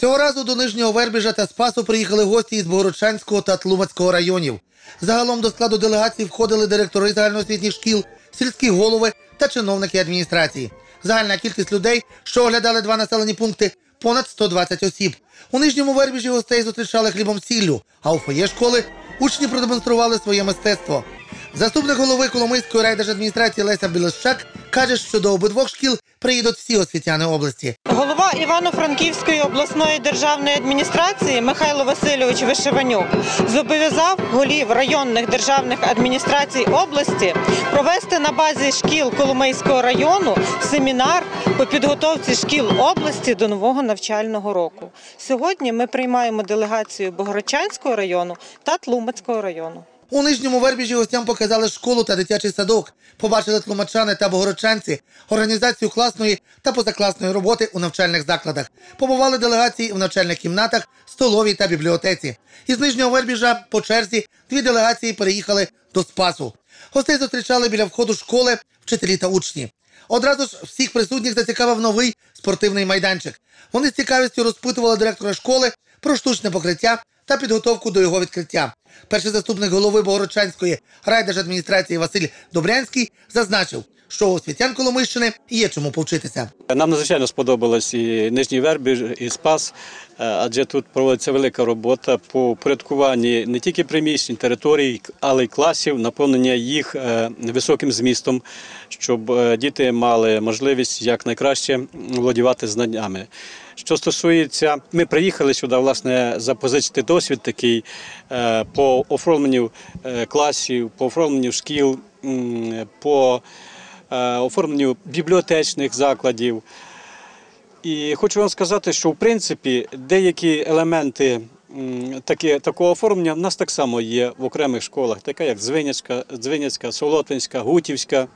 Цього разу до Нижнього Вербіжа та Спасу приїхали гості із Богородчанського та Тлумацького районів. Загалом до складу делегації входили директори загальноосвітніх шкіл, сільські голови та чиновники адміністрації. Загальна кількість людей, що оглядали два населені пункти, понад 120 осіб. У нижньому Вербіжі гостей зустрічали хлібом сіллю, а у фоє школи учні продемонстрували своє мистецтво. Заступник голови Коломийської райдержадміністрації Леся Білощак каже, що до обидвох шкіл приїдуть всі освітяни області. Голова Івано-Франківської обласної державної адміністрації Михайло Васильович Вишиванюк зобов'язав голів районних державних адміністрацій області провести на базі шкіл Коломийського району семінар по підготовці шкіл області до нового навчального року. Сьогодні ми приймаємо делегацію Богородчанського району та Тлумацького району. У нижньому Вербіжі гостям показали школу та дитячий садок. Побачили тлумачани та богородчанці, організацію класної та позакласної роботи у навчальних закладах. Побували делегації в навчальних кімнатах, столовій та бібліотеці. Із нижнього Вербіжа по черзі дві делегації переїхали до Спасу. Гостей зустрічали біля входу школи вчителі та учні. Одразу ж всіх присутніх зацікавив новий спортивний майданчик. Вони з цікавістю розпитували директора школи про штучне покриття та підготовку до його відкриття. Перший заступник голови Богородчанської райдержадміністрації Василь Добрянський зазначив, що освітян Коломийщини є чому повчитися. Нам надзвичайно сподобалось і Нижній Вербіж, і Спас, е, адже тут проводиться велика робота по упорядкуванні не тільки приміщень, територій, але й класів, наповнення їх е, високим змістом, щоб е, діти мали можливість якнайкраще володівати знаннями. Що стосується, ми приїхали сюди, власне, запозичити досвід такий по оформленню е, класів, по оформленню шкіл, по е, оформленню бібліотечних закладів. І хочу вам сказати, що в принципі деякі елементи таке, такого оформлення в нас так само є в окремих школах, така як Дзвиняцька, Дзвиняцька, Солотвинська, Гутівська.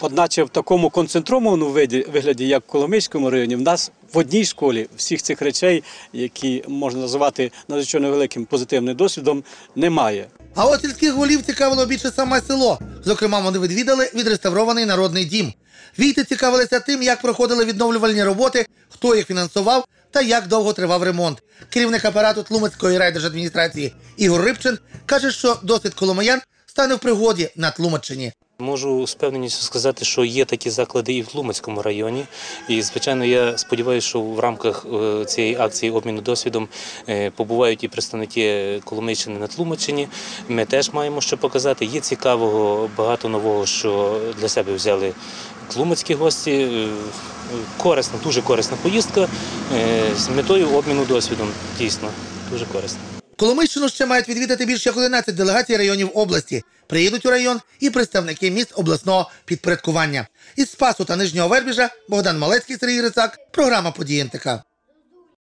Одначе в такому концентрованому вигляді, як в Коломийському районі, в нас в одній школі всіх цих речей, які можна називати надзвичайно великим позитивним досвідом, немає. А от сільських голів цікавило більше саме село. Зокрема, вони відвідали відреставрований народний дім. Війти цікавилися тим, як проходили відновлювальні роботи, хто їх фінансував та як довго тривав ремонт. Керівник апарату Тлумацької райдержадміністрації Ігор Рибчин каже, що досвід коломиян стане в пригоді на Тлумаччині. Можу з впевненістю сказати, що є такі заклади і в Тлумацькому районі. І, звичайно, я сподіваюся, що в рамках е, цієї акції обміну досвідом е, побувають і представники Коломийщини на Тлумаччині. Ми теж маємо що показати. Є цікавого, багато нового, що для себе взяли тлумацькі гості. Е, Корисна, дуже корисна поїздка з метою обміну досвідом. Дійсно, дуже корисна. Коломийщину ще мають відвідати більше як 11 делегацій районів області. Приїдуть у район і представники міст обласного підпорядкування. Із Спасу та Нижнього Вербіжа Богдан Малецький, Сергій Рицак. Програма «Події НТК».